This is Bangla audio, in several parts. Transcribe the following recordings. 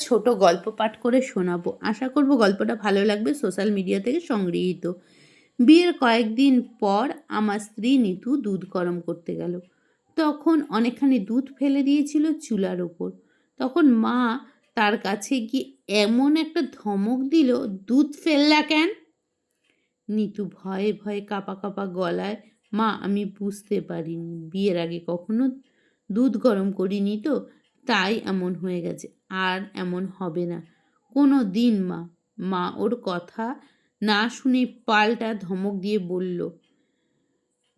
ছোট গল্প পাঠ করে শোনাবো। আশা করব গল্পটা ভালো লাগবে সোশ্যাল মিডিয়া থেকে সংগৃহীত। বিয়ের কয়েকদিন পর আমার স্ত্রী নিতু দুধ গরম করতে গেল। তখন অনেকখানি দুধ ফেলে দিয়েছিল চুলার ওপর। তখন মা তার কাছে গিয়ে এমন একটা ধমক দিল, দুধ ফেললা কেন? নিতু ভয়ে ভয়ে কাপা কাপা গলায়, মা, আমি বুঝতে পারিনি। বিয়ের আগে কখনো দুধ গরম করিনি তো তাই এমন হয়ে গেছে, আর এমন হবে না। কোনো দিন মা মা ওর কথা না শুনে পাল্টা ধমক দিয়ে বলল,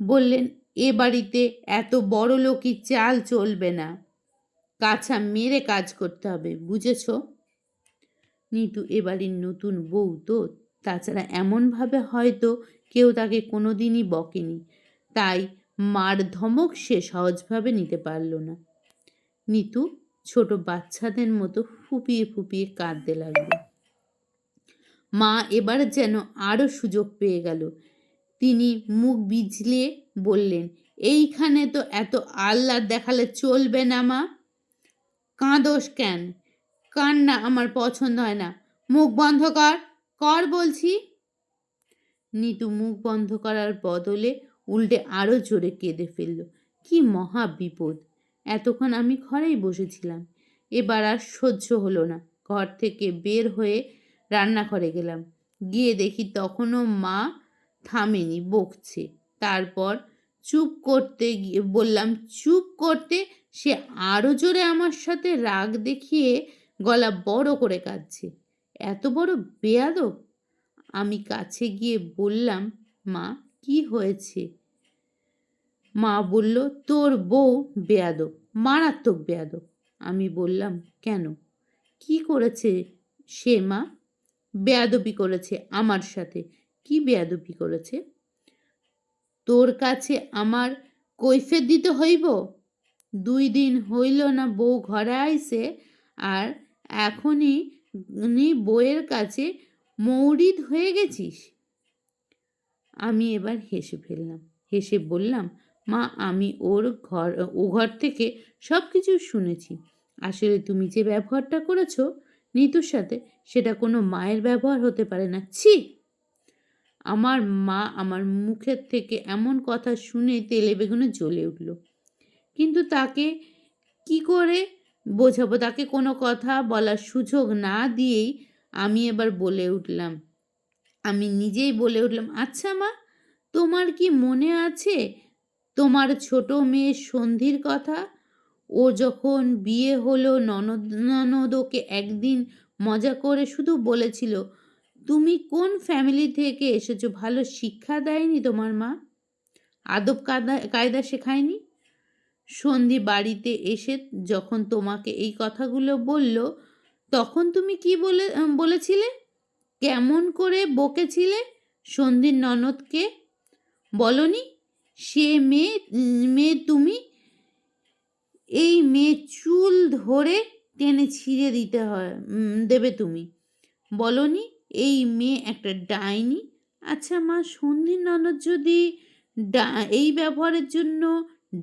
বললেন, এ বাড়িতে এত বড় লোকই চাল চলবে না। কাছা মেরে কাজ করতে হবে, বুঝেছ? নিতু, এ বাড়ির নতুন বউ তো, তাছাড়া এমনভাবে হয়তো কেউ তাকে কোনো দিনই বকেনি। তাই মার ধমক সে সহজভাবে নিতে পারল না। নিতু ছোট বাচ্চাদের মতো ফুপিয়ে ফুপিয়ে কাঁদতে লাগল। মা এবার যেন আরও সুযোগ পেয়ে গেল। তিনি মুখ বিজলিয়ে বললেন, এইখানে তো এত আহ্লাদ দেখালে চলবে না মা। কাঁদোস কেন? কান্না আমার পছন্দ হয় না। মুখ বন্ধ কর কর বলছি। নিতু মুখ বন্ধ করার বদলে উল্টে আরও জোরে কেঁদে ফেলল। কি মহা বিপদ। এতক্ষণ আমি ঘরেই বসেছিলাম। এবার আর সহ্য হলো না। ঘর থেকে বের হয়ে রান্নাঘরে গেলাম। গিয়ে দেখি তখনও মা থামেনি, বকছে। তারপর চুপ করতে গিয়ে বললাম, চুপ করতে? সে আরও জোরে আমার সাথে রাগ দেখিয়ে গলা বড় করে কাঁদছে। এত বড় বেয়াদব? আমি কাছে গিয়ে বললাম, মা, কি হয়েছে? মা বলল, তোর বউ বেয়াদব, মারাত্মক বেয়াদব। আমি বললাম, কেন? কি করেছে সে মা? বেয়াদবি করেছে আমার সাথে। কি বেয়াদবি করেছে? তোর কাছে আমার কৈফের দিতে হইব? দুই দিন হইল না বউ ঘরে আইসে আর এখনই নি বউয়ের কাছে মৌরিদ হয়ে গেছিস? আমি এবার হেসে ফেললাম। হেসে বললাম মা, আমি ওর ঘর, ও ঘর থেকে সব কিছু শুনেছি। আসলে তুমি যে ব্যবহারটা করেছ নিতুর সাথে, সেটা কোনো মায়ের ব্যবহার হতে পারে না। ছি! আমার মা আমার মুখের থেকে এমন কথা শুনে তেলে বেগুনে জ্বলে উঠল। কিন্তু তাকে কি করে বোঝাবো? তাকে কোনো কথা বলার সুযোগ না দিয়েই আমি এবার বলে উঠলাম। আমি নিজেই বলে উঠলাম আচ্ছা মা, তোমার কি মনে আছে তোমার ছোট মেয়ে সন্ধির কথা? ও যখন বিয়ে হলো, ননদ ননদ ওকে একদিন মজা করে শুধু বলেছিল, তুমি কোন ফ্যামিলি থেকে এসেছ? ভালো শিক্ষা দেয়নি তোমার মা? আদব কায়দা কায়দা শেখায়নি? সন্ধি বাড়িতে এসে যখন তোমাকে এই কথাগুলো বলল, তখন তুমি কি বলে, বলেছিলে? কেমন করে বকেছিলে সন্ধির ননদকে? বলনি? সে মেয়ে মেয়ে তুমি, এই মেয়ে চুল ধরে টেনে ছিঁড়ে দিতে হয় দেবে তুমি। বলনি, এই মেয়ে একটা ডাইনি। আচ্ছা মা সন্ধির ননদ যদি এই ব্যবহারের জন্য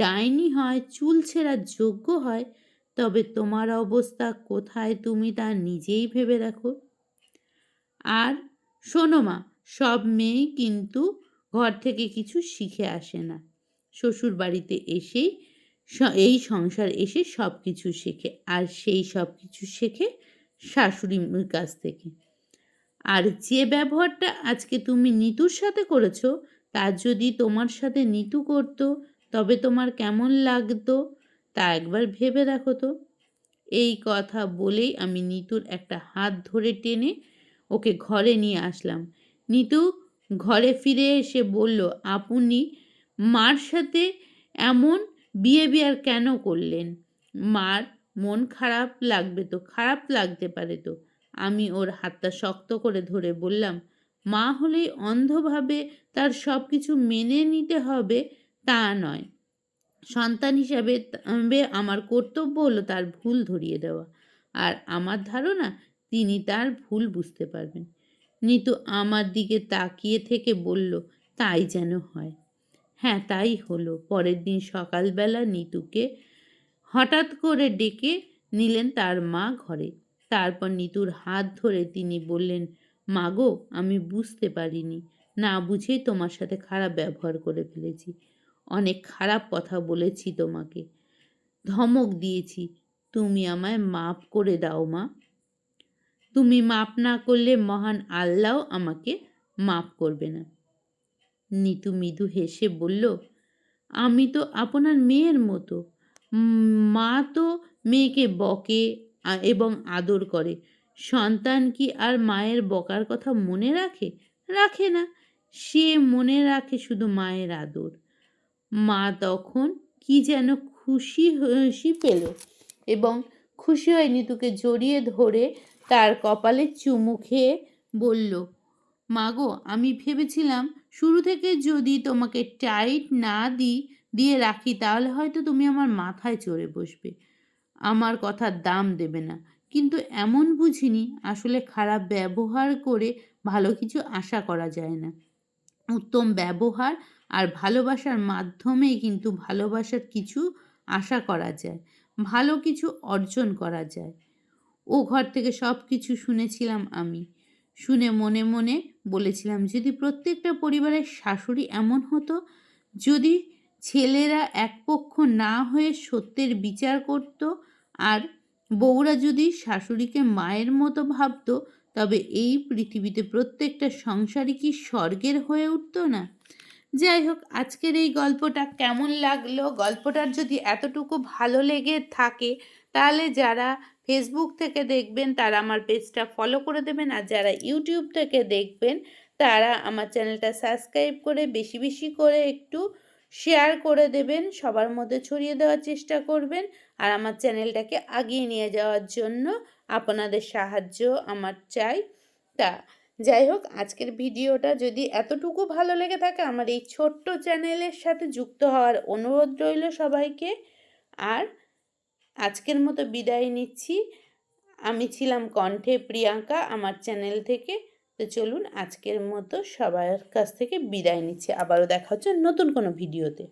ডাইনি হয়, চুল ছেঁড়ার যোগ্য হয়, তবে তোমার অবস্থা কোথায় তুমি তা নিজেই ভেবে দেখো। আর শোনো মা, সব মেয়েই কিন্তু ঘর থেকে কিছু শিখে আসে না। শ্বশুর বাড়িতে এসেই এই সংসার এসে সব কিছু শেখে আর সেই সব কিছু শেখে শাশুড়ির কাছ থেকে। আর যে ব্যবহারটা আজকে তুমি নিতুর সাথে করেছ তার যদি তোমার সাথে নিতু করতো, তবে তোমার কেমন লাগতো, তা একবার ভেবে দেখো তো। এই কথা বলেই আমি নিতুর একটা হাত ধরে টেনে ওকে ঘরে নিয়ে আসলাম। নিতু ঘরে ফিরে এসে বলল, আপনি মার সাথে এমন বিহেভিয়ার কেন করলেন? মার মন খারাপ লাগবে তো, খারাপ লাগতে পারে তো। আমি ওর হাতটা শক্ত করে ধরে বললাম, মা হলেই অন্ধভাবে তার সব কিছু মেনে নিতে হবে তা নয়। সন্তান হিসাবে আমার কর্তব্য হলো তার ভুল ধরিয়ে দেওয়া। আর আমার ধারণা, তিনি তার ভুল বুঝতে পারবেন। নিতু আমার দিকে তাকিয়ে থেকে বলল, তাই যেন হয়। হ্যাঁ তাই হলো। পরের দিন সকালবেলা নিতুকে হঠাৎ করে ডেকে নিলেন তার মা ঘরে। তারপর নিতুর হাত ধরে তিনি বললেন মাগো আমি বুঝতে পারিনি। না বুঝেই তোমার সাথে খারাপ ব্যবহার করে ফেলেছি। অনেক খারাপ কথা বলেছি তোমাকে। ধমক দিয়েছি। তুমি আমায় মাপ করে দাও মা। তুমি মাপ না করলে মহান আল্লাহ আমাকে মাপ করবে না। নিতু মৃদু হেসে বলল, আমি তো আপনার মেয়ের মতো। মা তো মেয়েকে বকে এবং আদর করে। সন্তান কি আর মায়ের বকার কথা মনে রাখে? রাখে না। সে মনে রাখে শুধু মায়ের আদর। মা তখন কি যেন খুশি খুশি পেল এবং খুশি হয়ে নিতুকে জড়িয়ে ধরে তার কপালে চুমু খেয়ে বলল, মাগো, আমি ভেবেছিলাম শুরু থেকে যদি তোমাকে টাইট না দিই দিয়ে রাখি, তাহলে হয়তো তুমি আমার মাথায় চড়ে বসবে। আমার কথার দাম দেবে না। কিন্তু এমন বুঝিনি, আসলে খারাপ ব্যবহার করে ভালো কিছু আশা করা যায় না। উত্তম ব্যবহার আর ভালোবাসার মাধ্যমেই কিন্তু ভালোবাসার কিছু আশা করা যায়, ভালো কিছু অর্জন করা যায়। ও ঘর থেকে সব কিছু শুনেছিলাম আমি। শুনে মনে মনে বলেছিলাম, যদি প্রত্যেকটা পরিবারের শাশুড়ি এমন হতো, যদি ছেলেরা এক পক্ষ না হয়ে সত্যের বিচার করত, আর বউরা যদি শাশুড়িকে মায়ের মতো ভাবতো, তবে এই পৃথিবীতে প্রত্যেকটা সংসারই কি স্বর্গের হয়ে উঠতো না? যাই হোক, আজকের এই গল্পটা কেমন লাগল? গল্পটার যদি এতটুকু ভালো লেগে থাকে, তাহলে যারা ফেসবুক থেকে দেখবেন, তারা আমার পেজটা ফলো করে দেবেন। আর যারা ইউটিউব থেকে দেখবেন, তারা আমার চ্যানেলটা সাবস্ক্রাইব করে বেশি বেশি করে একটু শেয়ার করে দেবেন। সবার মধ্যে ছড়িয়ে দেওয়ার চেষ্টা করবেন। আর আমার চ্যানেলটাকে আগিয়ে নিয়ে যাওয়ার জন্য আপনাদের সাহায্য আমার চাই। তা, যাই হোক, আজকের ভিডিওটা যদি এতটুকু ভালো লেগে থাকে, আমার এই ছোট্ট চ্যানেলের সাথে যুক্ত হওয়ার অনুরোধ রইল সবাইকে। আর আজকের মতো বিদায় নিচ্ছি। আমি ছিলাম কণ্ঠে প্রিয়াঙ্কা আমার চ্যানেল থেকে। তো চলুন আজকের মতো সবার কাছ থেকে বিদায় নিচ্ছি। আবারও দেখা হচ্ছে নতুন কোনো ভিডিওতে।